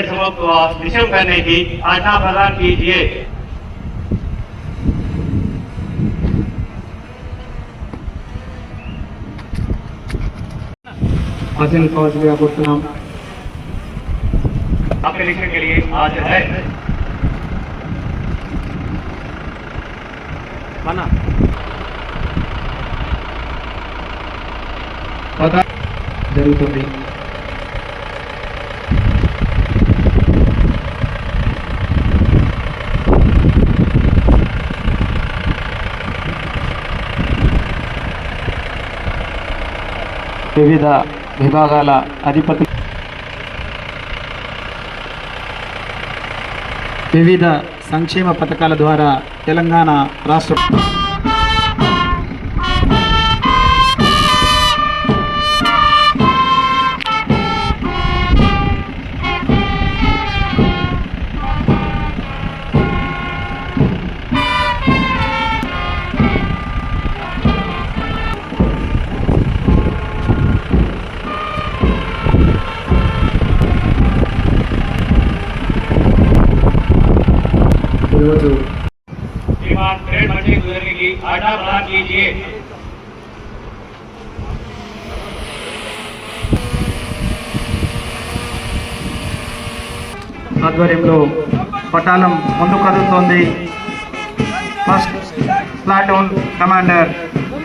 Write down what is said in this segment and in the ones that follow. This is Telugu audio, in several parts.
निर्सम विषम करने की आशा प्रदान कीजिए। आसन कौश भी आपको प्रणाम आपके लिखने के लिए आज है। बना पता ज़रूर तो नहीं వివిధ విభాగాల అధిపతులు వివిధ సంక్షేమ పథకాల ద్వారా తెలంగాణ రాష్ట్ర ఆధ్వర్యంలో పటాలం ముందు కదులుతోంది. First platoon commander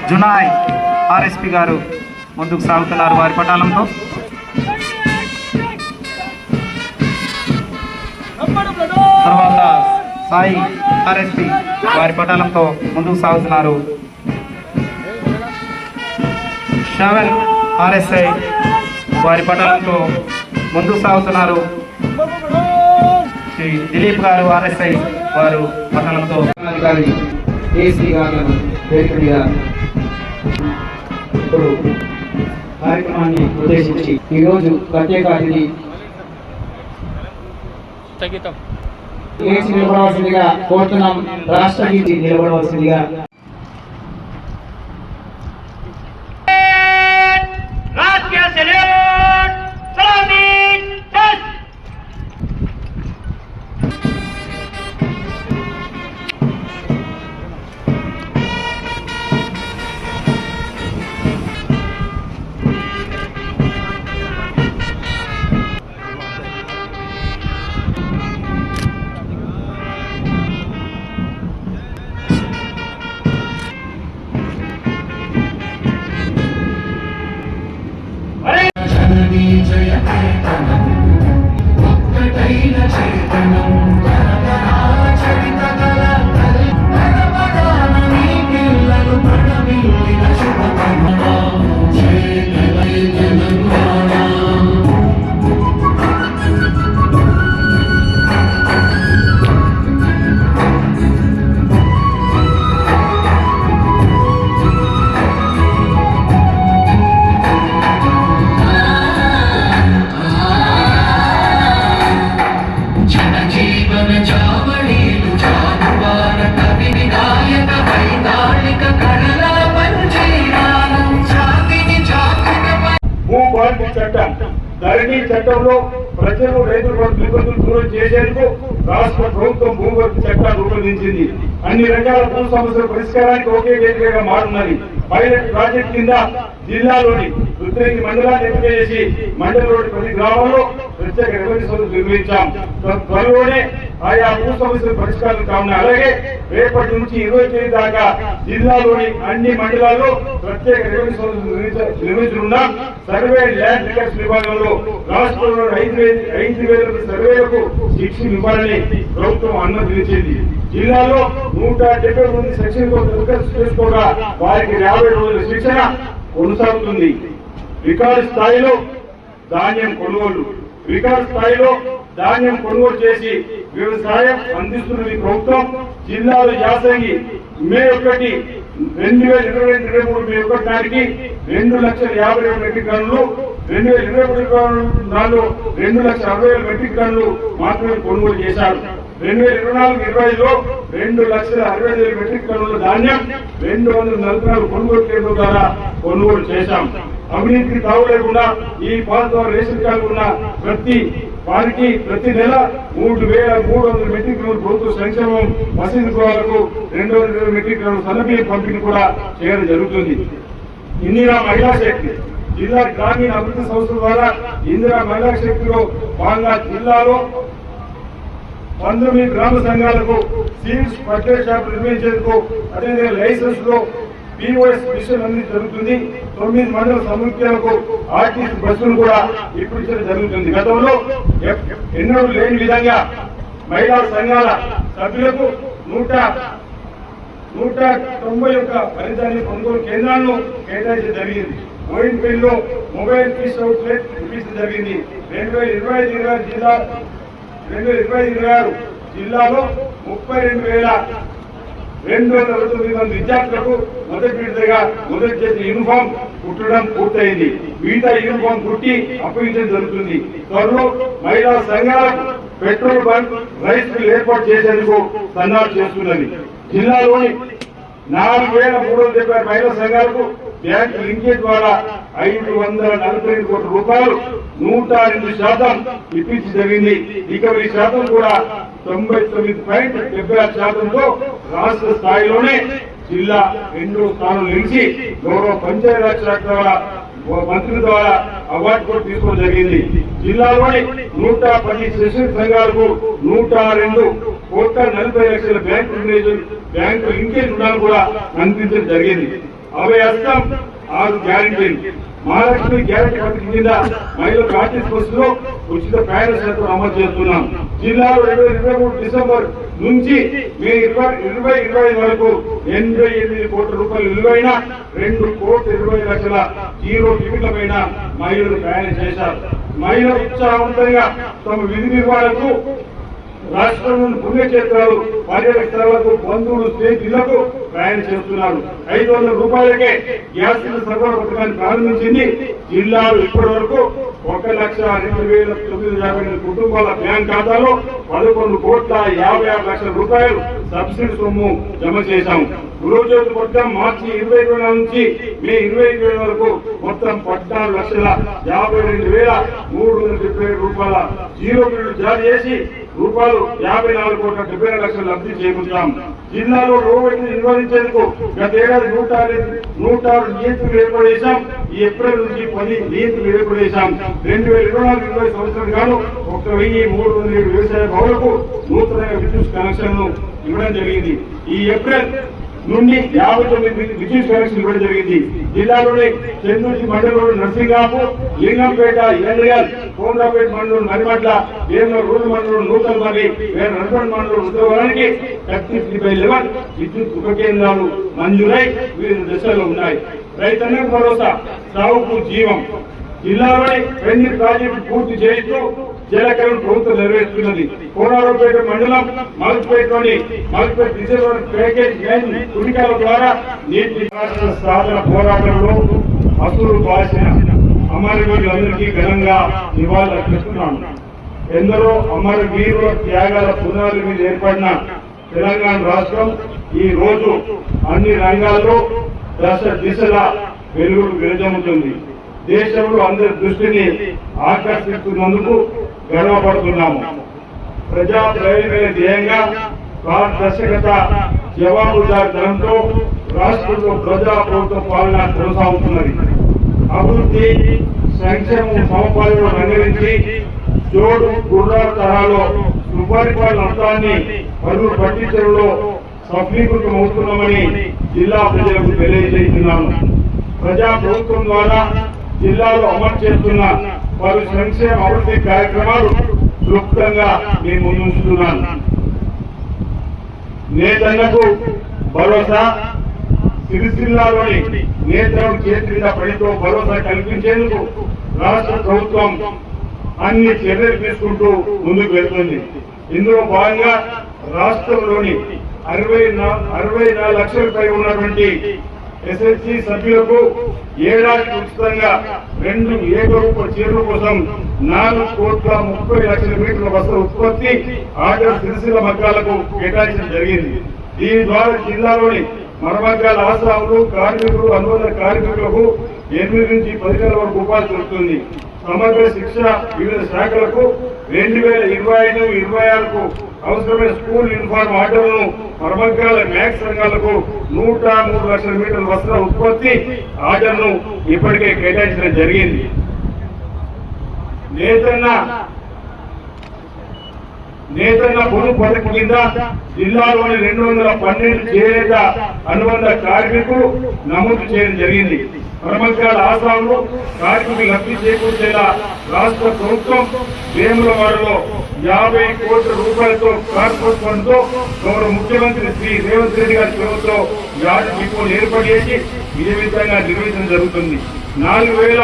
Junai RSP గారు ముందుకు సాగుతున్నారు వారి పటాలంతో. తర్వాత సాయి ఆర్ఎస్పి వారి పటాలంతో ముందుకు సాగుతున్నారు. షవెల్ ఆర్ఎస్ఐ వారి పటాలంతో ముందుకు సాగుతున్నారు. శ్రీ దిలీప్ గారు ఆర్ఎస్ఐ వారు పట్టణంతో అధికారి ఏసీ ఇప్పుడు కార్యక్రమాన్ని ఉద్దేశించి ఈరోజు ప్రత్యేక అతిథి నిలబడవలసిందిగా కోరుతున్నాం. రాష్ట్ర నిలబడవలసిందిగా ధరణి చట్టంలో ప్రజలు రైతులు ఇబ్బందులు దూరం చేసేందుకు రాష్ట్ర ప్రభుత్వం భూగర్భ చట్టాన్ని రూపొందించింది. అన్ని రకాల భూ సమస్యల పరిష్కారానికి ఒకే వేదికగా మారున్నది. పైలట్ ప్రాజెక్ట్ కింద జిల్లాలోని రుద్రేకి మండలాన్ని ఎంపిక చేసి మండలంలోని ప్రతి గ్రామంలో ప్రత్యేక రెవెన్యూ సదస్సు త్వరలోనే ఆయా భూ సమస్యల పరిష్కారం కావున అలాగే రేపటి నుంచి ఇరవై తేదీ దాకా జిల్లాలోని అన్ని మండలాల్లో ప్రత్యేక రెవెన్యూ సంస్థలు నిర్వహించ- సర్వే ల్యాండ్ రికార్డ్స్ విభాగంలో రాష్ట్రంలో ఐదు ఐదు వేల సర్వేలకు శిక్షణ ఇవ్వాలని ప్రభుత్వం అనుమతించింది జిల్లాలో నూట డెబ్బై మంది సెక్షన్ చేసుకోగా వారికి యాభై రోజుల శిక్షణ కొనసాగుతుంది. రికార్డు స్థాయిలో ధాన్యం కొనుగోలు. రికార్డు స్థాయిలో ధాన్యం కొనుగోలు చేసి వ్యవసాయం అందిస్తున్నది ప్రభుత్వం. జిల్లాలో యాసంగి మే ఒకటి రెండు వేల ఇరవై రెండు ఇరవై మూడు మే ఒకటి నాటికి రెండు లక్షల యాభై రెండు మెట్రిక్ టన్నులు రెండు వేల ఇరవై ఒకటి నాలుగు రెండు లక్షల అరవై వేల మెట్రిక్ టన్నులు మాత్రమే కొనుగోలు చేశారు. రెండు వేల ఇరవై నాలుగు ఇరవైలో రెండు లక్షల అరవై ఐదు వేల మెట్రిక్ టన్నుల ధాన్యం రెండు వందల నలభై నాలుగు కొనుగోలు కేంద్రం ద్వారా కొనుగోలు చేశాం. అవినీతికి తావు లేకుండా ఈ పాల ద్వారా రేషన్ కార్డు ఉన్న ప్రతి వారికి ప్రతి నెల మూడు వేల మూడు వందల మెట్రిక్ టన్నుల ప్రభుత్వ సంక్షేమం వసతి గృహాలకు రెండు వందల ఇరవై మెట్రిక్ టన్నుల సన్నబియ్యం పంపిణీ కూడా చేయడం జరుగుతుంది. ఇందిరా మహిళా శక్తి జిల్లా గ్రామీణ అభివృద్ధి సంస్థ ద్వారా ఇందిరా మహిళా శక్తిలో భాగంగా జిల్లాలో పంతొమ్మిది గ్రామ సంఘాలకు సీల్స్ పట్టే షాప్ నిర్మించేందుకు అదేవిధంగా లైసెన్స్లో పిఓఎస్ మిషన్ అనేది జరుగుతుంది. తొమ్మిది మండల సముఖ్యాలకు ఆర్టీసీ బస్సులు కూడా ఇప్పుడు జరుగుతుంది. గతంలో ఎప్- ఎన్నడూ లేని విధంగా మహిళా సంఘాల సభ్యులకు నూట నూట తొంభై ఒక్క ఫలితాన్ని కొనుగోలు కేంద్రాలను కేటాయించడం జరిగింది. ఓయిన్పల్లిలో మొబైల్ పీస్ అవుట్లెట్ నిర్మించడం జరిగింది. రెండు వేల ఇరవై ఐదు ఇరవై ఆరు జిల్లా రెండు వేల ఇరవై ఐదు ఇరవై ఆరు జిల్లాలో ముప్పై రెండు వేల రెండు వందల అరవై తొమ్మిది మంది విద్యార్థులకు మొదటి విడతగా మొదటి చేసిన యూనిఫామ్ కుట్టడం పూర్తయింది. మిగతా యూనిఫామ్ కుట్టి అప్పగించడం జరుగుతుంది. త్వరలో మహిళా సంఘాలకు పెట్రోల్ బంక్ రైస్ మిల్ ఏర్పాటు చేసేందుకు సన్నాహాలు చేస్తున్నది. జిల్లాలోని నాలుగు వేల మూడు వందల డెబ్బై మహిళా సంఘాలకు బ్యాంక్ లింకేజ్ ద్వారా ఐదు వందల నలభై ఐదు కోట్ల రూపాయలు నూట రెండు శాతం ఇప్పించి జరిగింది. రికవరీ శాతం కూడా తొంభై తొమ్మిది పాయింట్ డెబ్బై ఆరు శాతంతో రాష్ట్ర స్థాయిలోనే జిల్లా రెండో స్థానం నిలిచి గౌరవ పంచాయతీరాజ్ శాఖ ద్వారా మంత్రి ద్వారా అవార్డు కూడా తీసుకోవడం జరిగింది. జిల్లాలోని నూట పది సెషన్ సంఘాలకు నూట రెండు కోట్ల నలభై లక్షల బ్యాంకు బ్యాంకు లింకేజ్ రుణాలు కూడా అందించడం జరిగింది. అవి అస్సాం ఆరు గ్యారంటీలు. మహాలక్ష్మి గ్యారంటీ పథకం కింద మహిళలకు ఆర్టీసీ బస్సులో ఉచిత ప్రయాణ శాతం అమలు చేస్తున్నాం. జిల్లాలో ఇరవై ఇరవై మూడు డిసెంబర్ నుంచి మే ఇరవై ఇరవై ఇరవై వరకు ఎనభై ఎనిమిది కోట్ల రూపాయలు విలువైన రెండు కోట్ల ఇరవై లక్షల జీరో టికెట్ల పైన మహిళలు ప్రయాణం చేశారు. మహిళ ఉత్సాహవంతంగా తమ విధి నిర్వహణకు రాష్ట్రంలోని పుణ్యక్షేత్రాలు పర్యటనలకు బంధువులు స్నేహితులకు ప్రయాణం చేస్తున్నారు. ఐదు వందల రూపాయలకే గ్యాస్ సరఫరా పథకాన్ని ప్రారంభించింది జిల్లాలో ఇప్పటి వరకు ఒక లక్ష రెండు వేల తొమ్మిది యాభై ఎనిమిది కుటుంబాల బ్యాంక్ ఖాతాలో పదకొండు కోట్ల యాభై ఆరు లక్షల రూపాయలు సబ్సిడీ సొమ్ము జమ చేశాము గృహజ్యోతి మొత్తం మార్చి ఇరవై ఇరవై నాలుగు నుంచి మే ఇరవై ఇరవై వరకు మొత్తం పద్నాలుగు లక్షల యాభై రెండు వేల మూడు వందల డెబ్బై రూపాయల జీరో బిల్లు జారీ చేసి రూపాయలు యాభై నాలుగు కోట్ల డెబ్బై రెండు లక్షలు లబ్ధి చేకూర్చాం. జిల్లాలో రోడ్డు నిర్వహించేందుకు గత ఏడాది నూట నూట ఆరు నియంత్రణ ఏర్పాటు చేశాం. ఈ ఏప్రిల్ నుంచి పది నియంత్రణ ఏర్పాటు చేశాం. రెండు వేల ఇరవై నాలుగు ఇరవై సంవత్సరం గాను ఒక వెయ్యి మూడు వందల ఏడు వ్యవసాయ భవనకు నూతనంగా విద్యుత్ కనెక్షన్లు ఇవ్వడం జరిగింది. ఈ ఏప్రిల్ నుండి యాభై తొమ్మిది విద్యుత్ కనెక్షన్ ఇవ్వడం జరిగింది. జిల్లాలోని చెందూరు మండలంలోని నర్సింగాపు లింగంపేట ఎన్రియల్ కోమరాపేట మండలం మరిమట్ల వేమూరు రూరల్ మండలం నూతన మరి వేరే నల్గొండ మండలం ఉద్యోగానికి థర్టీ త్రీ బై లెవెన్ విద్యుత్ ఉప కేంద్రాలు మంజూరై వివిధ దశల్లో ఉన్నాయి. రైతన్నకు భరోసా సాగుకు జీవం. జిల్లాలోని రెండు ప్రాజెక్టు పూర్తి చేస్తూ జలకరణ ప్రభుత్వం నెరవేరుస్తున్నది కోనారంపేట మండలం మలక్పేటలోని మలక్పేట రిజర్వర్ ప్యాకేజ్ లైన్ కుడికాల ద్వారా నీటి రాష్ట్ర సాధన పోరాటంలో అసలు బాసిన అమరవీరులందరికీ ఘనంగా నివాళులు అర్పిస్తున్నాను. ఎందరో అమర వీరుల త్యాగాల పునాదుల మీద ఏర్పడిన తెలంగాణ రాష్ట్రం ఈ రోజు అన్ని రంగాల్లో దశ దిశల వెలుగులు విరజమ్ముతుంది దేశంలో అందరి దృష్టిని ఆకర్షిస్తున్నందుకు గర్వపడుతున్నాము. ప్రజా ప్రయోజన ధ్యేయంగా పారదర్శకత జవాబుదారితనంతో రాష్ట్రంలో ప్రజా ప్రభుత్వ పాలన కొనసాగుతున్నది. అభివృద్ధి సంక్షేమం సమపాలన రంగరించి జోడు గుర్రాల తరాలో సుపరిపాలన అంతాన్ని పరువు పట్టించడంలో సఫలీకృతం అవుతున్నామని జిల్లా ప్రజలకు తెలియజేస్తున్నాను. ప్రజా ప్రభుత్వం ద్వారా జిల్లాలో అమలు చేస్తున్న వారి సంక్షేమ అభివృద్ధి కార్యక్రమాలు క్లుప్తంగా నేను ముందుంచుతున్నాను. నేతన్నకు భరోసా సిరిసిల్లాలోని నేత్రం చేతి మీద భరోసా కల్పించేందుకు రాష్ట్ర ప్రభుత్వం అన్ని చర్యలు తీసుకుంటూ ముందుకు వెళ్తుంది. ఇందులో భాగంగా రాష్ట్రంలోని అరవై అరవై నాలుగు లక్షలపై ఉన్నటువంటి ఎస్ఎస్సి సభ్యులకు ఏడాది ఉచితంగా రెండు ఏకరూప చీరల కోసం నాలుగు కోట్ల ముప్పై లక్షల మీటర్ల వస్త్ర ఉత్పత్తి ఆర్డర్ సిరిసిల్ల మగ్గాలకు కేటాయించడం జరిగింది. దీని ద్వారా జిల్లాలోని మరమగ్గాల ఆశ్రాములు కార్మికులు అనుబంధ కార్మికులకు ఎనిమిది నుంచి పదిహేను వరకు రూపాయలు దొరుకుతుంది. సమగ్ర శిక్ష వివిధ శాఖలకు రెండు వేల ఇరవై ఐదు ఇరవై ఆరుకు అవసరమైన స్కూల్ యూనిఫామ్ ఆర్డర్లను పరమగ్రాల మ్యాక్స్ రంగాలకు నూట మూడు లక్షల మీటర్ల వస్త్ర ఉత్పత్తి ఆర్డర్ను ఇప్పటికే కేటాయించడం జరిగింది. నేతన్న నేతన్న పొదుపు పథకం కింద జిల్లాలోని రెండు వందల పన్నెండు చేనేత అనుబంధ కార్మికులు నమోదు చేయడం జరిగింది. పరమగ్రాల ఆశ్రమంలో కార్మికులు లబ్ధి చేకూర్చేలా రాష్ట్ర ప్రభుత్వం వేములవాడలో యాభై కోట్ల రూపాయలతో కార్పొరేట్ ఫండ్తో గౌరవ ముఖ్యమంత్రి శ్రీ రేవంత్ రెడ్డి గారి ప్రభుత్వం యార్డు డిపోలు ఏర్పాటు చేసి ఇదే విధంగా నిర్వహించడం జరుగుతుంది. నాలుగు వేల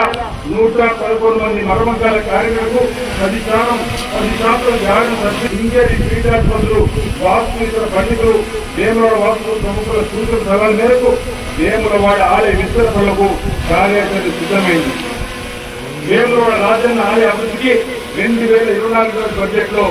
నూట పదకొండు మంది మరమకాల కార్మికులకు పది శాతం పది శాతం యార్డు సబ్సిడీ ఇంజరీ క్రీడాత్మకులు వాస్తుతర పండితులు వేములవాడ వాస్తు ప్రముఖుల సూచన సలహాల మేరకు వేములవాడ ఆలయ విస్తరణలకు కార్యాచరణ సిద్ధమైంది. వేములవాడ రాజన్న ఆలయ అభివృద్ధికి రెండు వేల ఇరవై నాలుగు బడ్జెట్లో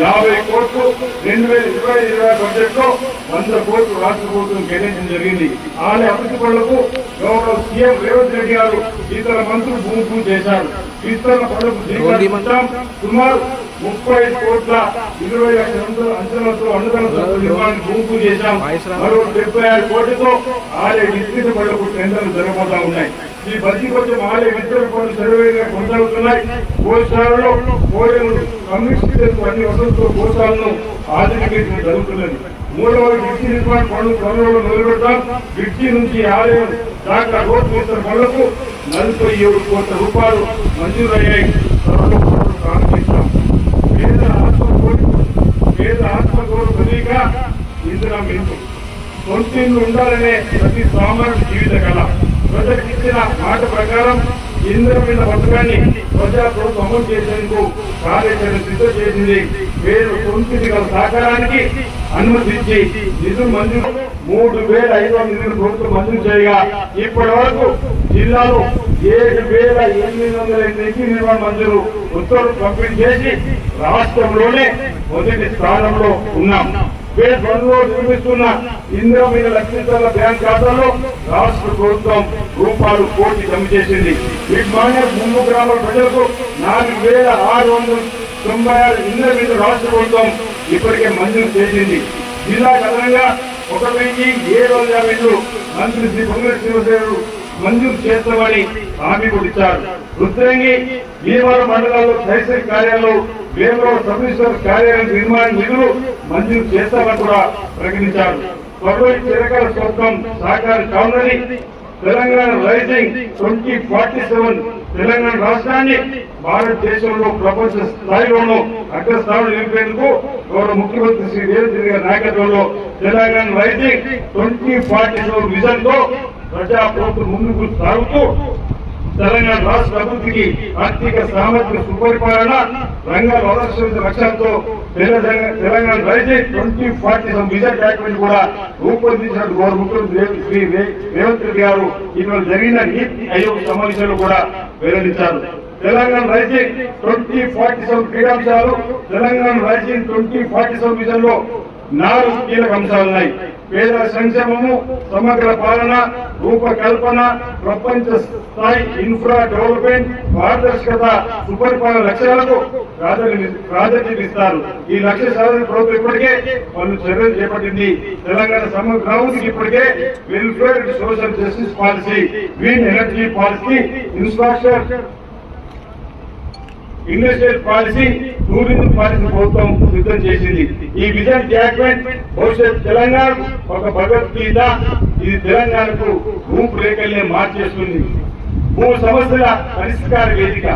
యాభై కోట్లు రెండు వేల ఇరవై ఇరవై బడ్జెట్లో వంద కోట్లు రాష్ట్ర ప్రభుత్వం కేటాయించడం జరిగింది. ఆలయ అభివృద్ధి పనులకు గౌరవ సీఎం రేవంత్ రెడ్డి గారు ఇతర మంత్రులు భూమి పూజ చేశారు. విస్తరణ పనులకు శ్రీకారం సుమారు ముప్పై కోట్ల ఇరవై లక్షల అంచ- అంచనాలతో అనుదాన నిర్మాణానికి భూమి పూజ చేశాం. మరో డెబ్బై ఆరు కోట్లతో ఆలయ విస్తృత పనులకు టెండర్లు జరగబోతా ఉన్నాయి. ఈ బడ్జీ కొంచెం ఆలయ విస్తరణ పనులు సర్వేగా కొనసాగుతున్నాయి. గోశాలలో కోడెలు కమ్యూనిస్ట్ అన్ని వసతులతో గోశాలను ఆధునీకరించడం జరుగుతున్నది. మూడవ బ్రిడ్జి నిర్మాణ పనులు త్వరలో మొదలుపెడతాం. బ్రిడ్జి నుంచి ఆలయం దాకా రోడ్ మీటర్ పనులకు నలభై ఏడు కోట్ల రూపాయలు మంజూరయ్యాయి. త్వరలో పనులు ప్రారంభిస్తాం. పేద ఆత్మకోరు పేద ఆత్మకోరు ప్రతీక ఇందిరా మిల్లు సొంత ఇల్లు ఉండాలనే ప్రతి సామాన్య జీవిత కళ. ప్రజలకు ఇచ్చిన మాట ప్రకారం ఇంద్రమైన పథకాన్ని ప్రజా ప్రభుత్వం అమలు చేసేందుకు కార్యాచరణ సిద్ధం చేసింది. వేరు సొంతిని గల సహకారానికి అనుమతించి నిధులు మంజూరు మూడు వేల ఐదు వందల నిధులు ప్రభుత్వం మంజూరు చేయగా ఇప్పటి వరకు జిల్లాలో ఏడు వేల ఎనిమిది వందల ఎనిమిది నిర్మాణ మంజూరు ఉత్తర్వులు పంపిణీ చేసి రాష్ట్రంలోనే మొదటి స్థానంలో ఉన్నాం. పేరు వన్లో నిర్మిస్తున్న ఇందిరా మీద లక్ష్మీశ్వర్ల బ్యాంక్ ఖాతాలో రాష్ట్ర ప్రభుత్వం రూపాయలు కోటి జమ చేసింది. వీటి మాన్య ముందు గ్రామాల ప్రజలకు నాలుగు వేల ఆరు వందల తొంభై ఆరు ఇందిరా మీద రాష్ట్ర ప్రభుత్వం ఇప్పటికే మంజూరు చేసింది. జిల్లా కథనంగా ఒక వెయ్యి ఏడు వందల యాభై ఐదు మంత్రి శ్రీ పొంగుల శ్రీవసేవుడు మంజూరు చేస్తామని హామీ కూడా ఇచ్చారు. రుద్రంగి భీమవరం మండలాల్లో తహసీల్ కార్యాలయంలో భీమవరం సబ్ రిజిస్టర్ కార్యాలయం నిర్మాణ నిధులు మంజూరు చేస్తామని కూడా ప్రకటించారు. త్వరలో చిరకాల స్వప్నం సాకారం కావాలని Telangana rising twenty forty seven Telangana రాష్ట్రాన్ని భారతదేశంలో ప్రపంచ స్థాయిలోనూ అగ్రస్థానం నిలిపేందుకు గౌరవ ముఖ్యమంత్రి శ్రీ రేవంత్ గారి నాయకత్వంలో Telangana rising twenty forty seven విజన్తో ప్రజాప్రభుత్వం ముందుకు సాగుతూ తెలంగాణ రాష్ట్ర అభివృద్ధికి ఆర్థిక సామాజిక సుపరిపాలన రంగాలు ఆదర్శవంత లక్ష్యంతో తెలంగాణ రైతే twenty forty seven vision document కూడా రూపొందించినట్టు గౌరవ ముఖ్యమంత్రి శ్రీ రేవంత్ రెడ్డి గారు ఇవాళ జరిగిన నీతి ఆయోగ్ సమావేశంలో కూడా వెల్లడించారు. Telangana rising twenty forty seven క్రీడాంశాలు Telangana rising twenty forty seven విజన్లో నాలుగు కీలక అంశాలున్నాయి పేద పేదల సంక్షేమము సమగ్ర పాలన రూపకల్పన ప్రపంచ స్థాయి ఇన్ఫ్రా డెవలప్మెంట్ పారదర్శకత సుపరిపాలన లక్ష్యాలకు ప్రాధాన్యత ఇస్తారు. ఈ లక్ష్య సాధన ప్రభుత్వం ఇప్పటికే పలు చర్యలు చేపట్టింది. తెలంగాణ సమగ్ర ఇప్పటికే welfare social justice policy green energy policy infrastructure industrial policy tourism policy ప్రభుత్వం సిద్ధం చేసింది. ఈ విజన్ డాక్యుమెంట్ భవిష్యత్ తెలంగాణ ఒక భగవద్గీత ఇది తెలంగాణకు రూపురేఖల్ని మార్చేస్తుంది. భూ సమస్యల పరిష్కార వేదిక.